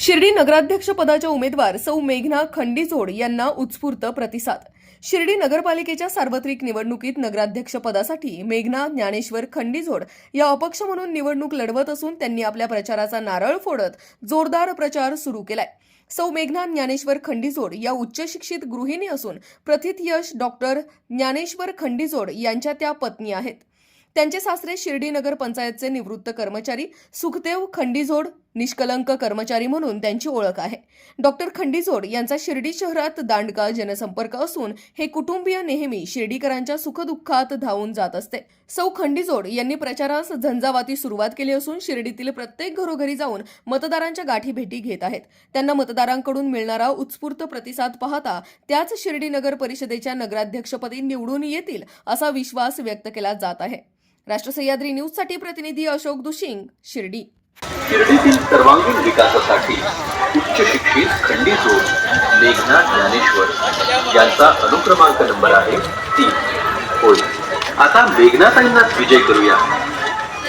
शिर्डी नगराध्यक्ष पदाच्या उमेदवार सौ मेघना खंडीजोड यांना उत्स्फूर्त प्रतिसाद. शिर्डी नगरपालिकेच्या सार्वत्रिक निवडणुकीत नगराध्यक्ष पदासाठी मेघना ज्ञानेश्वर खंडीजोड या अपक्ष म्हणून निवडणूक लढवत असून त्यांनी आपल्या प्रचाराचा नारळ फोडत जोरदार प्रचार सुरू केलाय. सौ मेघना ज्ञानेश्वर खंडीजोड या उच्च शिक्षित गृहिणी असून प्रथित यश डॉक्टर ज्ञानेश्वर खंडीजोड यांच्या त्या पत्नी आहेत. त्यांचे सासरे शिर्डी नगर पंचायतचे निवृत्त कर्मचारी सुखदेव खंडीजोड निष्कलंक कर्मचारी म्हणून त्यांची ओळख आहे. डॉक्टर खंडीजोड यांचा शिर्डी शहरात दांडका जनसंपर्क असून हे कुटुंबीय नेहमी शिर्डीकरांच्या सुखदुःखात धावून जात असते. सौ खंडीजोड यांनी प्रचारास झंझावाती सुरुवात केली असून शिर्डीतील प्रत्येक घरोघरी जाऊन मतदारांच्या गाठी भेटी घेत आहेत. त्यांना मतदारांकडून मिळणारा उत्स्फूर्त प्रतिसाद पाहता त्याच शिर्डी नगर परिषदेच्या नगराध्यक्षपदी निवडून येतील असा विश्वास व्यक्त केला जात आहे. राष्ट्रसह्याद्री न्यूजसाठी प्रतिनिधी अशोक दुशिंग शिर्डी. शिर्डीतील सर्वांगीण विकासासाठी उच्च शिक्षित खंडीजोड मेघना ज्ञानेश्वर यांचा अनुक्रमांक नंबर आहे तीन होय. आता मेघनाताईंनाच विजय करूया.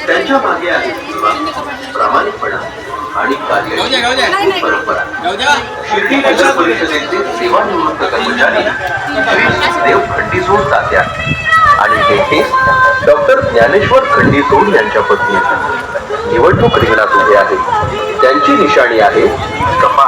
त्यांच्या मागे आहे सेवा प्रामाणिकपणा आणि कार्य परंपरा. शिर्डी नगर परिषदेचे सेवानिवृत्त कर्मचारी देव खंडीजोड आणि हे डॉक्टर ज्ञानेश्वर खंडीजोड यांच्या पत्नी. निवडणूक रिंगणात उभे आहेत त्यांची निशाणी आहे कपाळ.